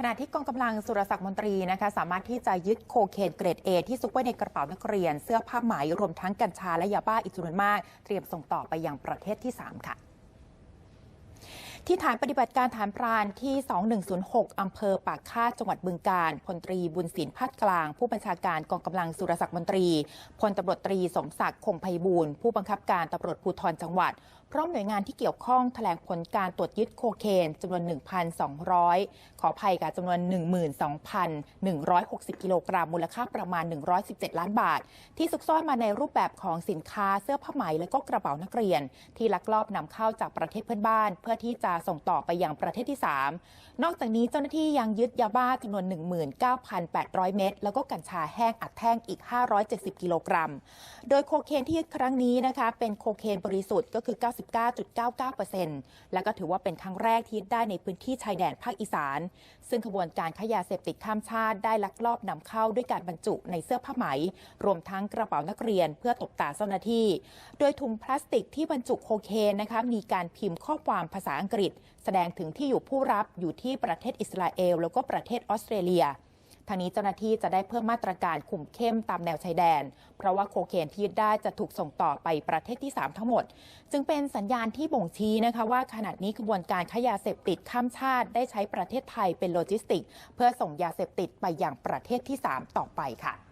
ขณะที่กองกำลังสุรศักดิ์มนตรีนะคะสามารถที่จะยึดโคเคนเกรด A ที่ซุกไว้ในกระเป๋านักเรียน เสื้อผ้าไหมรวมทั้งกัญชาและยาบ้าอีกจำนวนมาก เตรียมส่งต่อไปยังประเทศที่ 3 ค่ะที่ฐานปฏิบัติการฐานพรานที่ 2106 อำเภอปากคาดจังหวัดบึงกาฬพลตรีบุญศิลป์พัดกลาง ผู้บัญชาการกองกำลังสุรศักดิ์มนตรี พลตำรวจตรีสมศักดิ์คงไพบูลผู้บังคับการตำรวจภูธรจังหวัดพร้อมหน่วยงานที่เกี่ยวข้องแถลงผลการตรวจยึดโคเคนจำนวน 1,200 ขออภัยกับจำนวน 12,160 กิโลกรัมมูลค่าประมาณ 117 ล้านบาท ที่ซุกซ่อนมาในรูปแบบของสินค้าเสื้อผ้าไหมและก็กระเป๋านักเรียน ที่ลักลอบนำเข้าจากประเทศเพื่อนบ้าน เพื่อที่จะส่งต่อไปยังประเทศที่ 3 นอกจากนี้เจ้าหน้าที่ยังยึดยาบ้าจำนวน 19,800 เม็ดแล้วก็กัญชาแห้งอัดแท่งอีก 570 กิโลกรัม โดยโคเคนที่ยึดครั้งนี้นะคะเป็นโคเคนบริสุทธิ์ก็คือ99.99%และก็ถือว่าเป็นครั้งแรกที่ยึดได้ในพื้นที่ชายแดนภาคอีสาน ซึ่งขบวนการค้ายาเสพติดข้ามชาติได้ลักลอบนำเข้าด้วยการบรรจุในเสื้อผ้าไหม รวมทั้งกระเป๋านักเรียนเพื่อตบตาเจ้าหน้าที่ โดยถุงพลาสติกที่บรรจุโคเคนนะคะมีการพิมพ์ข้อความภาษาอังกฤษ แสดงถึงที่อยู่ผู้รับอยู่ที่ประเทศอิสราเอล แล้วก็ประเทศออสเตรเลีย ทางนี้เจ้าหน้าที่จะได้เพิ่มมาตรการคุมเข้มตามแนวชายแดน เพราะว่าโคเคนที่ยึดได้จะถูกส่งต่อไปประเทศที่ 3 ทั้งหมด จึงเป็นสัญญาณที่บ่งชี้นะคะว่าขณะนี้ขบวนการค้ายาเสพติดข้ามชาติ ได้ใช้ประเทศไทยเป็นโลจิสติก เพื่อส่งยาเสพติดไปยังประเทศที่ 3 ต่อไปค่ะ